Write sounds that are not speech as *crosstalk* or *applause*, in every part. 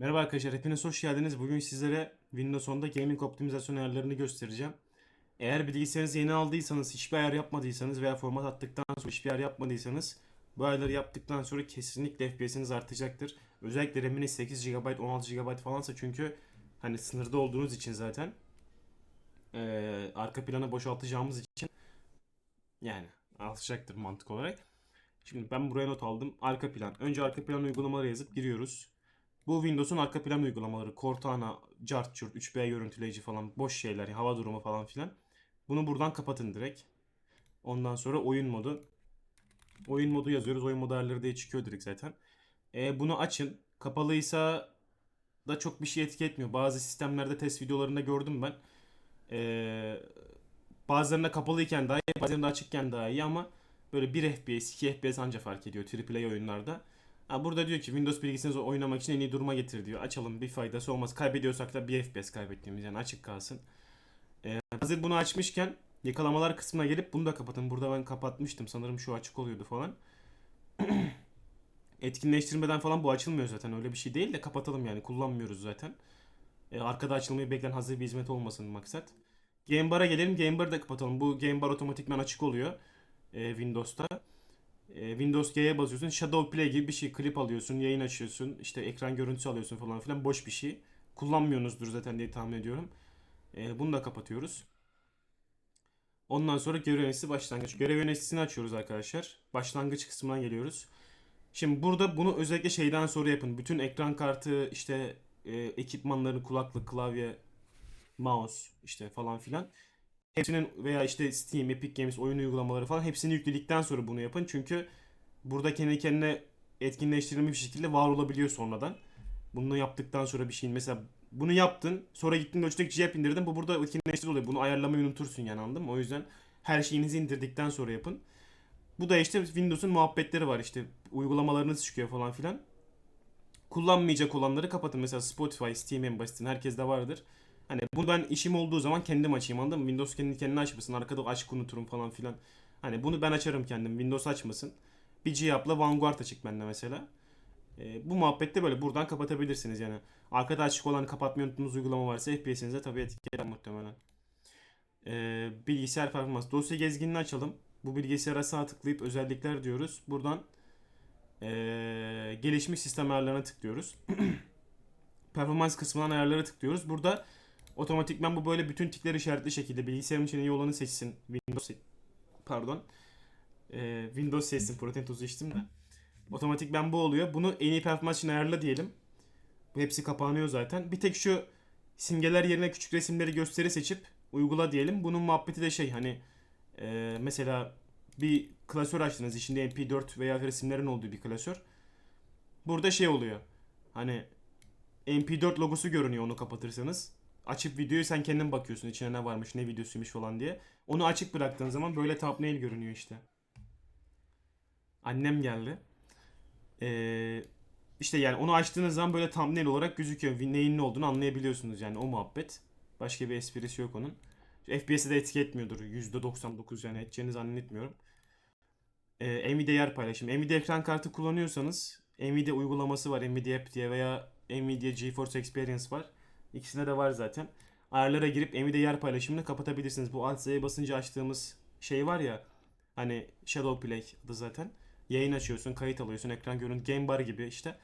Merhaba arkadaşlar, hepiniz hoş geldiniz. Bugün sizlere Windows 10'da gaming optimizasyon ayarlarını göstereceğim. Eğer bilgisayarınızı yeni aldıysanız, hiçbir ayar yapmadıysanız veya format attıktan sonra hiçbir ayar yapmadıysanız bu ayarları yaptıktan sonra kesinlikle FPS'iniz artacaktır. Özellikle RAM'iniz 8 GB, 16 GB falansa çünkü hani sınırda olduğunuz için zaten eee, arka planı boşaltacağımız için yani artacaktır mantık olarak. Şimdi ben buraya not aldım. Arka plan. Önce arka plan uygulamaları yazıp giriyoruz. Bu Windows'un arka plan uygulamaları. Cortana, Cartçurt, 3B görüntüleyici falan boş şeyler, hava durumu falan filan. Bunu buradan kapatın direkt. Ondan sonra oyun modu. Oyun modu yazıyoruz. Oyun modu ayarları diye çıkıyor direkt zaten. E, bunu açın. Kapalıysa da çok bir şey etki etmiyor. Bazı sistemlerde test videolarında gördüm ben. E, bazılarında kapalıyken daha iyi, bazılarında açıkken daha iyi ama böyle 1 FPS, 2 FPS anca fark ediyor AAA oyunlarda. Ha, burada diyor ki Windows bilgisayarınızı oynamak için en iyi duruma getir diyor. Açalım bir faydası olmaz. Kaybediyorsak da 1 FPS kaybettiğimiz yani açık kalsın. Ee, hazır bunu açmışken yakalamalar kısmına gelip bunu da kapatın. Burada ben kapatmıştım. Sanırım şu açık oluyordu falan. *clears throat* Etkinleştirmeden falan bu açılmıyor zaten. Öyle bir şey değil de kapatalım yani. Kullanmıyoruz zaten. Ee, arkada açılmayı bekleyen hazır bir hizmet olmasın maksat. Game Bar'a gelelim. Game Bar'ı da kapatalım. Bu Game Bar otomatikman açık oluyor. Ee, Windows'ta. E, Windows G'ye basıyorsun. Shadow Play gibi bir şey. Klip alıyorsun, yayın açıyorsun, işte ekran görüntüsü alıyorsun falan filan. Boş bir şey. Kullanmıyorsunuzdur zaten diye tahmin ediyorum. E, bunu da kapatıyoruz. Ondan sonra görev yöneticisi başlangıç. Görev yöneticisini açıyoruz arkadaşlar. Başlangıç kısmına geliyoruz. Şimdi burada bunu özellikle şeyden sonra yapın. Bütün ekran kartı, işte e, ekipmanların kulaklık, klavye, mouse işte falan filan. Hepsinin veya işte Steam, Epic Games oyun uygulamaları falan hepsini yükledikten sonra bunu yapın. Çünkü burada kendi kendine etkinleştirilmiş bir şekilde var olabiliyor sonradan. Bunu yaptıktan sonra bir şeyin mesela bunu yaptın sonra gittin Logitech G-App indirdin bu burada etkinleştiri oluyor. Bunu ayarlamayı unutursun yani anladın mı? O yüzden her şeyinizi indirdikten sonra yapın. Bu da işte Windows'un muhabbetleri var işte uygulamalarınız çıkıyor falan filan. Kullanmayacak olanları kapatın. Mesela Spotify, Steam en basitinden herkeste vardır. Hani bunu ben işim olduğu zaman kendim açayım anladın mı? Windows kendi kendine açmasın. Arkada açık unuturum falan filan. Hani bunu ben açarım kendim. Windows açmasın. Bir G-App'la Vanguard açık bende mesela. E, bu muhabbette böyle buradan kapatabilirsiniz yani. Arkada açık olan kapatmayı unuttuğunuz uygulama varsa FPS'inize tabii etki eder muhtemelen. E, bilgisayar performans. Dosya gezginini açalım. Bu bilgisayara sağ tıklayıp özellikler diyoruz. Buradan e, gelişmiş sistem ayarlarına tıklıyoruz. *clears throat* performans kısmından ayarlara tıklıyoruz. Burada Otomatikman bu böyle bütün tikler işaretli şekilde bilgisayarım için iyi olanı seçsin. Windows pardon. Ee, Windows seçsin. Protein tozu içtim de. Otomatikman bu oluyor. Bunu en iyi performans için ayarla diyelim. Bu hepsi kapanıyor zaten. Bir tek şu simgeler yerine küçük resimleri gösteri seçip uygula diyelim. Bunun muhabbeti de şey hani e, mesela bir klasör açtınız. içinde MP4 veya resimlerin olduğu bir klasör. Burada şey oluyor. Hani MP4 logosu görünüyor onu kapatırsanız açıp videoyu sen kendin bakıyorsun içine ne varmış ne videosuymuş falan diye. Onu açık bıraktığın zaman böyle thumbnail görünüyor işte. Annem geldi. Ee, işte yani onu açtığınız zaman böyle thumbnail olarak gözüküyor. Neyin ne olduğunu anlayabiliyorsunuz yani o muhabbet. Başka bir esprisi yok onun. FPS'e de etki etmiyordur. %99 yani edeceğini zannetmiyorum. Ee, Nvidia yer paylaşım. Nvidia ekran kartı kullanıyorsanız Nvidia uygulaması var. Nvidia App diye veya Nvidia GeForce Experience var. İkisinde de var zaten. Ayarlara girip Nvidia yer paylaşımını kapatabilirsiniz. Bu Alt Z'ye basınca açtığımız şey var ya hani Shadow Play adı zaten. Yayın açıyorsun, kayıt alıyorsun, ekran görüntü, Game Bar gibi işte.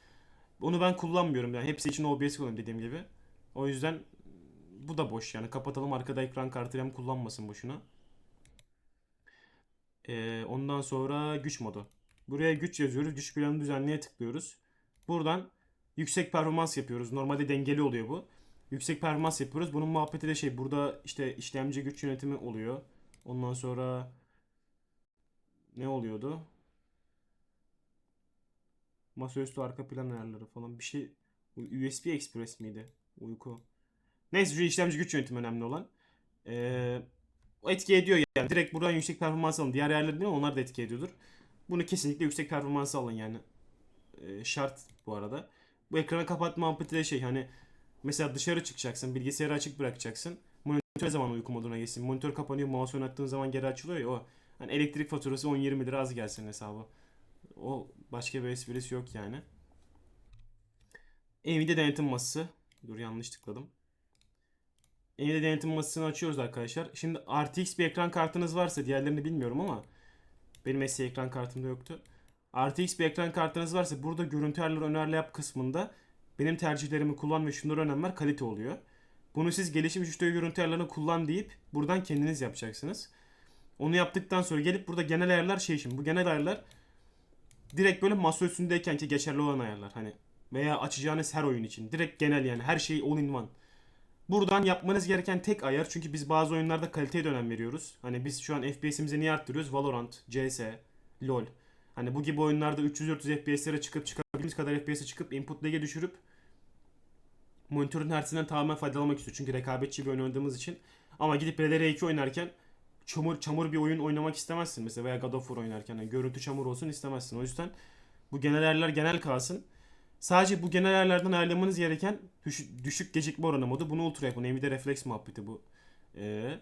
Onu ben kullanmıyorum yani hepsi için OBS kullanıyorum dediğim gibi. O yüzden bu da boş yani kapatalım arkada ekran kartı RAM kullanmasın boşuna. Ee, ondan sonra güç modu. Buraya güç yazıyoruz. Güç planı düzenleye tıklıyoruz. Buradan yüksek performans yapıyoruz. Normalde dengeli oluyor bu yüksek performans yapıyoruz. Bunun muhabbeti de şey burada işte işlemci güç yönetimi oluyor. Ondan sonra ne oluyordu? Masaüstü arka plan ayarları falan bir şey USB Express miydi? Uyku. Neyse şu işlemci güç yönetimi önemli olan. Ee, etki ediyor yani. Direkt buradan yüksek performans alın. Diğer yerler değil onlar da etki ediyordur. Bunu kesinlikle yüksek performans alın yani. Ee, şart bu arada. Bu ekranı kapatma muhabbeti de şey hani Mesela dışarı çıkacaksın, bilgisayarı açık bırakacaksın. Monitör zaman uyku moduna geçsin. Monitör kapanıyor, mouse oynattığın zaman geri açılıyor ya o. Hani elektrik faturası 10-20 lira az gelsin hesabı. O başka bir esprisi yok yani. Nvidia denetim masası. Dur yanlış tıkladım. Nvidia denetim masasını açıyoruz arkadaşlar. Şimdi RTX bir ekran kartınız varsa diğerlerini bilmiyorum ama benim eski ekran kartımda yoktu. RTX bir ekran kartınız varsa burada görüntü ayarları önerle yap kısmında benim tercihlerimi kullan ve şunları önem ver kalite oluyor. Bunu siz gelişmiş 3D görüntü ayarlarını kullan deyip buradan kendiniz yapacaksınız. Onu yaptıktan sonra gelip burada genel ayarlar şey şimdi bu genel ayarlar direkt böyle masa üstündeyken ki geçerli olan ayarlar hani veya açacağınız her oyun için direkt genel yani her şey all in one. Buradan yapmanız gereken tek ayar çünkü biz bazı oyunlarda kaliteye de önem veriyoruz. Hani biz şu an FPS'imizi niye arttırıyoruz? Valorant, CS, LoL. Hani bu gibi oyunlarda 300-400 FPS'lere çıkıp çıkabildiğimiz kadar FPS'e çıkıp input lag'e düşürüp monitörün hertz'inden tamamen faydalanmak istiyor. Çünkü rekabetçi bir oyun oynadığımız için. Ama gidip RDR2 oynarken çamur çamur bir oyun oynamak istemezsin mesela veya God of War oynarken yani görüntü çamur olsun istemezsin. O yüzden bu genel ayarlar genel kalsın. Sadece bu genel ayarlardan ayarlamanız gereken düşük, düşük gecikme oranı modu. Bunu ultra yapın. Nvidia Reflex muhabbeti bu. Ee,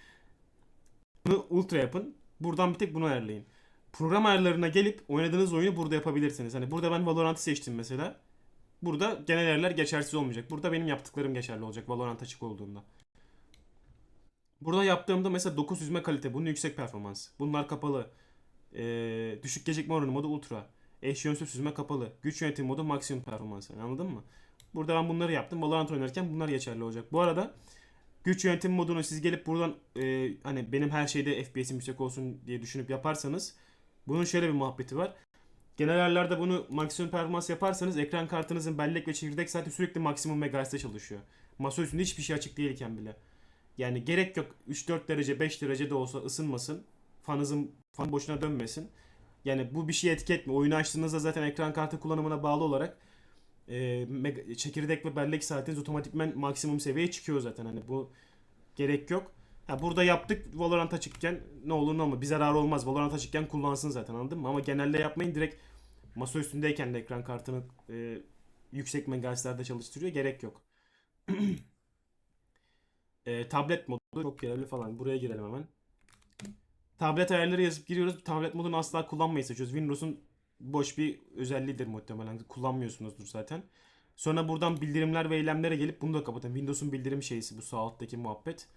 *laughs* bunu ultra yapın. Buradan bir tek bunu ayarlayın. Program ayarlarına gelip oynadığınız oyunu burada yapabilirsiniz. Hani burada ben Valorant'ı seçtim mesela. Burada genel ayarlar geçersiz olmayacak. Burada benim yaptıklarım geçerli olacak Valorant açık olduğunda. Burada yaptığımda mesela 9 yüzme kalite. Bunun yüksek performans. Bunlar kapalı. Ee, düşük gecikme oranı modu ultra. Eş yönsüz süzme kapalı. Güç yönetim modu maksimum performans. Yani anladın mı? Burada ben bunları yaptım. Valorant oynarken bunlar geçerli olacak. Bu arada güç yönetim modunu siz gelip buradan e, hani benim her şeyde FPS'im yüksek olsun diye düşünüp yaparsanız bunun şöyle bir muhabbeti var. Genel ayarlarda bunu maksimum performans yaparsanız ekran kartınızın bellek ve çekirdek saati sürekli maksimum megahertz'te çalışıyor. Masa üstünde hiçbir şey açık değilken bile. Yani gerek yok 3-4 derece 5 derece de olsa ısınmasın. Fanınızın fan boşuna dönmesin. Yani bu bir şey etki etmiyor. Oyunu açtığınızda zaten ekran kartı kullanımına bağlı olarak e, mega- çekirdek ve bellek saatiniz otomatikmen maksimum seviyeye çıkıyor zaten. Hani bu gerek yok. Ha, burada yaptık Valorant açıkken ne olur ne olmaz bir zarar olmaz. Valorant açıkken kullansın zaten anladın mı? Ama genelde yapmayın direkt masa üstündeyken de ekran kartını e, yüksek megahertzlerde çalıştırıyor. Gerek yok. *clears throat* E, tablet modu çok görevli falan. Buraya girelim hemen. Tablet ayarları yazıp giriyoruz. Tablet modunu asla kullanmayı seçiyoruz. Windows'un boş bir özelliğidir muhtemelen. Kullanmıyorsunuzdur zaten. Sonra buradan bildirimler ve eylemlere gelip bunu da kapatın. Windows'un bildirim şeysi bu sağ alttaki muhabbet.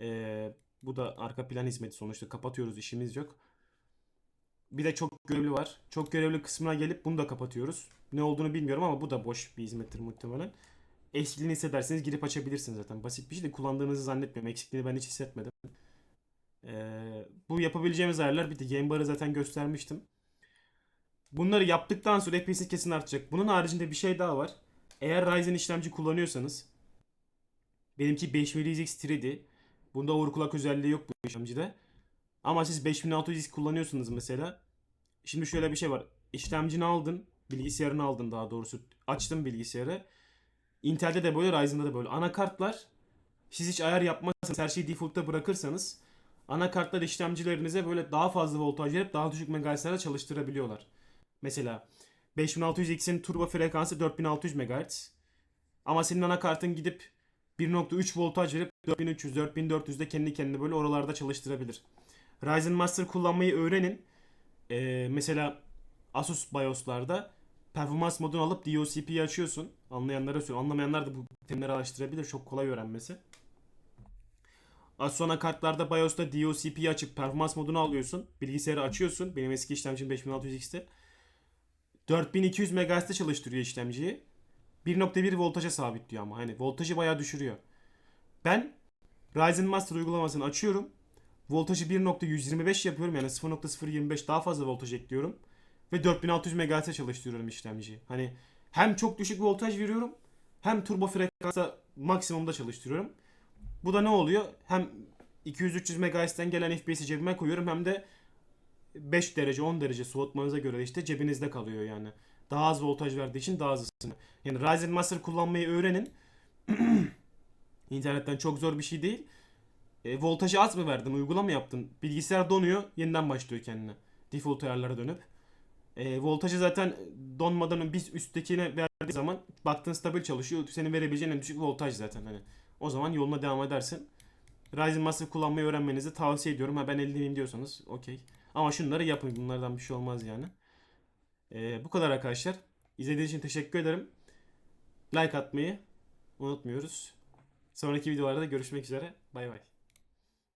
Ee, bu da arka plan hizmeti sonuçta. Kapatıyoruz işimiz yok. Bir de çok görevli var. Çok görevli kısmına gelip bunu da kapatıyoruz. Ne olduğunu bilmiyorum ama bu da boş bir hizmettir muhtemelen. Eksikliğini hissederseniz girip açabilirsiniz zaten. Basit bir şey de kullandığınızı zannetmiyorum. Eksikliğini ben hiç hissetmedim. Ee, bu yapabileceğimiz ayarlar bitti. Game Bar'ı zaten göstermiştim. Bunları yaptıktan sonra FPS kesin artacak. Bunun haricinde bir şey daha var. Eğer Ryzen işlemci kullanıyorsanız benimki 5000X Ti'di. Bunda overclock özelliği yok bu işlemcide. Ama siz 5600X kullanıyorsunuz mesela. Şimdi şöyle bir şey var. İşlemcini aldın. Bilgisayarını aldın daha doğrusu. Açtın bilgisayarı. Intel'de de böyle Ryzen'da da böyle. Anakartlar siz hiç ayar yapmazsanız her şeyi default'ta bırakırsanız anakartlar işlemcilerinize böyle daha fazla voltaj verip daha düşük megahertzlerde çalıştırabiliyorlar. Mesela 5600X'in turbo frekansı 4600 MHz. Ama senin anakartın gidip 1.3 voltaj verip 4300 4400'de kendi kendine böyle oralarda çalıştırabilir. Ryzen Master kullanmayı öğrenin. Ee, mesela Asus BIOS'larda performans modunu alıp DOCP'yi açıyorsun. Anlayanlara söylüyorum. Anlamayanlar da bu terimleri araştırabilir. Çok kolay öğrenmesi. Az kartlarda BIOS'ta DOCP'yi açıp performans modunu alıyorsun. Bilgisayarı açıyorsun. Benim eski işlemcim 5600X'te. 4200 MHz'de çalıştırıyor işlemciyi. 1.1 voltaja sabitliyor ama hani voltajı bayağı düşürüyor. Ben Ryzen Master uygulamasını açıyorum. Voltajı 1.125 yapıyorum yani 0.025 daha fazla voltaj ekliyorum. Ve 4600 MHz'e çalıştırıyorum işlemciyi. Hani hem çok düşük voltaj veriyorum hem turbo frekansta maksimumda çalıştırıyorum. Bu da ne oluyor? Hem 200-300 MHz'den gelen FPS'i cebime koyuyorum hem de 5 derece 10 derece soğutmanıza göre işte cebinizde kalıyor yani. Daha az voltaj verdiği için daha az ısınıyor. Yani Ryzen Master kullanmayı öğrenin. *clears throat* İnternetten çok zor bir şey değil. E, voltajı az mı verdin? Uygulama yaptın. Bilgisayar donuyor. Yeniden başlıyor kendine. Default ayarlara dönüp. E, voltajı zaten donmadan biz üsttekine verdiği zaman baktın stabil çalışıyor. Senin verebileceğin en düşük voltaj zaten hani. O zaman yoluna devam edersin. Ryzen Master kullanmayı öğrenmenizi tavsiye ediyorum. Ha ben eldeneyim diyorsanız okey. Ama şunları yapın. Bunlardan bir şey olmaz yani. Ee, bu kadar arkadaşlar. İzlediğiniz için teşekkür ederim. like atmayı unutmuyoruz. Sonraki videolarda görüşmek üzere. Bay bay.